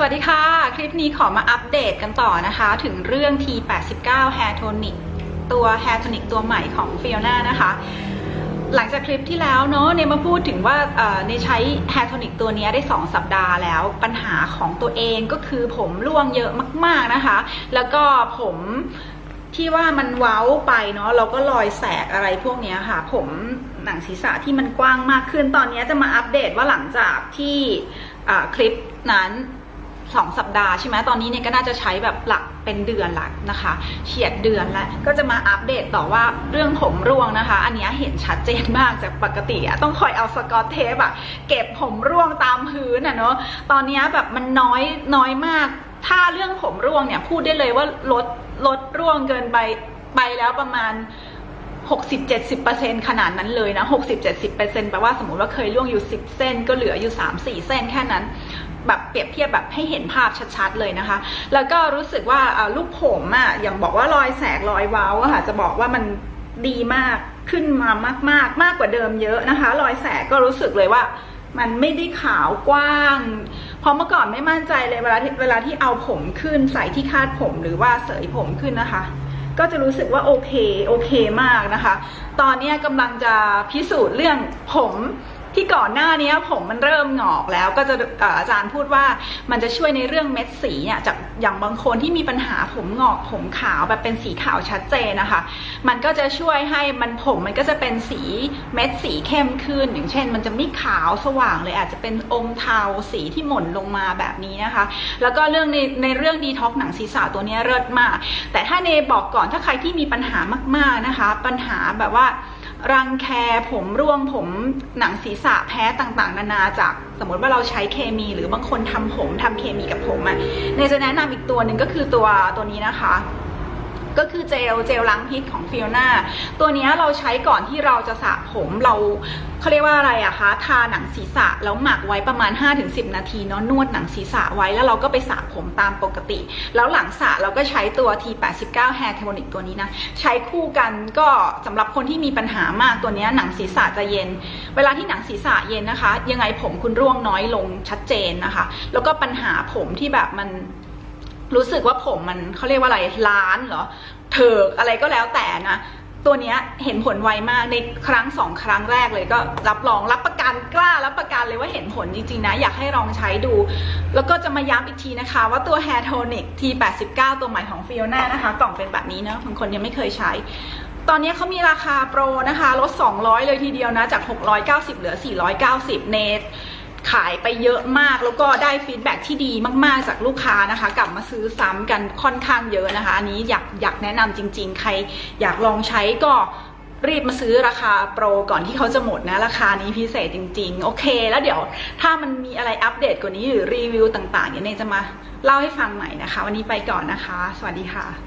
สวัสดีค่ะ คลิปนี้ขอมาอัปเดตกันต่อนะคะ ถึงเรื่อง T89 Hair Tonic ตัว Hair Tonic ตัวใหม่ของ Fiona นะคะ หลังจากคลิปที่แล้วเนาะเนมาพูดถึงว่าเนใช้ Hair Tonic ตัวนี้ได้ 2 สัปดาห์แล้ว ปัญหาของตัวเองก็คือผมร่วงเยอะมาก ๆนะคะ แล้วก็ผมที่ว่ามันเว้าไปเนาะเราก็รอยแสกอะไรพวกนี้ค่ะ ผมหนังศีรษะที่มันกว้างมากขึ้นตอนนี้จะมาอัปเดตว่าหลังจากที่คลิปนั้น สองสัปดาห์ใช่ไหมตอนนี้เนี่ยก็น่าจะใช้แบบหลักเป็นเดือนละนะคะเฉียดเดือนแล้วก็จะมาอัปเดตต่อว่าเรื่องผมร่วงนะคะ อันนี้เห็นชัดเจนมากจากปกติอะต้องคอยเอาสกอตเทปอะเก็บผมร่วงตามพื้นอะเนาะตอนนี้แบบมันน้อยน้อยมาก ถ้าเรื่องผมร่วงเนี่ยพูดได้เลยว่าลดลดร่วงเกินไปไปแล้วประมาณ 60-70%ขนาดนั้นเลยนะ 60-70%แปลว่าสมมติว่าเคยล่วงอยู่ 10 เส้น ก็เหลืออยู่ 3-4 เส้นแค่นั้น แบบเปรียบเทียบแบบให้เห็นภาพชัดๆเลยนะคะ แล้วก็รู้สึกว่าลูกผมอะ่ะอย่างบอกว่ารอยแสกรอยว้าอะค่ะจะบอกว่ามันดีมากขึ้นมามากๆมากกว่าเดิมเยอะนะคะ รอยแสกก็รู้สึกเลยว่ามันไม่ได้ขาวกว้าง เพราะเมื่อก่อนไม่มั่นใจเลยเวลาเวลาที่เอาผมขึ้นใส่ที่คาดผมหรือว่าเสยผมขึ้นนะคะ ก็จะรู้สึกว่าโอเคโอเคมากนะคะ ตอนนี้กำลังจะพิสูจน์เรื่องผม ที่ก่อนหน้านี้ผมมันเริ่มหงอกแล้วก็จะอาจารย์พูดว่ามันจะช่วยในเรื่องเม็ดสีเนี่ยจากอย่างบางคนที่มีปัญหาผมหงอกผมขาวแบบเป็นสีขาวชัดเจนนะคะ มันก็จะช่วยให้มันผมมันก็จะเป็นสีเม็ดสีเข้มขึ้น อย่างเช่น มันจะไม่ขาวสว่างเลยอาจจะเป็นอมเทาสีที่หม่นลงมาแบบนี้นะคะ แล้วก็เรื่องในในเรื่องดีท็อกหนังศีรษะตัวนี้เลิศมาก แต่ถ้าเนบอกก่อนถ้าใครที่มีปัญหามาก ๆนะคะ ปัญหาแบบว่า รังแคผมร่วงผมหนังศีรษะแพ้ต่างๆ นานาจากสมมติว่าเราใช้เคมี หรือบางคนทำผมทำเคมีกับผมอะ่ะเนจะแนะนำอีกตัวหนึ่งก็คือตัวตัวนี้นะคะ ก็คือเจลเจลล้างพิษของฟิ o นาตัวนี้เราใช้ก่อนที่เราจะสระผมเราเขาเรียกว่าอะไรอะคะทาหนังศีรษะแล้วหมักไว้ประมาณ 5-10 นาทีเนาะนวดหนังศีรษะไว้แล้วเราก็ไปสระผมตามปกติ แล้วหลังสระเราก็ใช้ตัว T89 Hair Tonic ตัวนี้นะใช้คู่กันก็สำหรับคนที่มีปัญหามากตัวนี้หนังศีรษะจะเย็น เวลาที่หนังศีรษะเย็นนะคะ ยังไงผมคุณร่วงน้อยลงชัดเจนนะคะ แล้วก็ปัญหาผมที่แบบมัน รู้สึกว่าผมมันเขาเรียกว่าอะไรล้านเหรอเถิกอะไรก็แล้วแต่นะ ตัวเนี้ยเห็นผลไวมากในครั้งสองครั้งแรกเลยก็รับรองรับประกันกล้ารับประกันเลยว่าเห็นผลจริงๆนะ อยากให้ลองใช้ดู แล้วก็จะมาย้ำอีกทีนะคะ ว่าตัว Hair Tonic T89 ตัวใหม่ของ Fiona นะคะ กล่องเป็นแบบนี้เนาะบางคนยังไม่เคยใช้ตอนนี้เขามีราคาโปรนะคะลด 200 เลยทีเดียวนะ จาก 690 เหลือ 490 เนต ขายไปเยอะมากแล้วก็ได้ฟีดแบ็ที่ดีมากๆจากลูกค้านะคะ กลับมาซื้อซ้ำกันค่อนข้างเยอะนะคะ อันนี้อยากอยากแนะนำจริง ๆ ใครอยากลองใช้ก็รีบมาซื้อราคาโปรก่อนที่เขาจะหมดนะ ราคานี้พิเศษจริง ๆ โอเค แล้วเดี๋ยวถ้ามันมีอะไรอัปเดตกว่านี้หรือรีวิวต่างๆเดี๋ยเนยจะมาเล่าให้ฟังใหม่นะคะ วันนี้ไปก่อนนะคะ สวัสดีค่ะ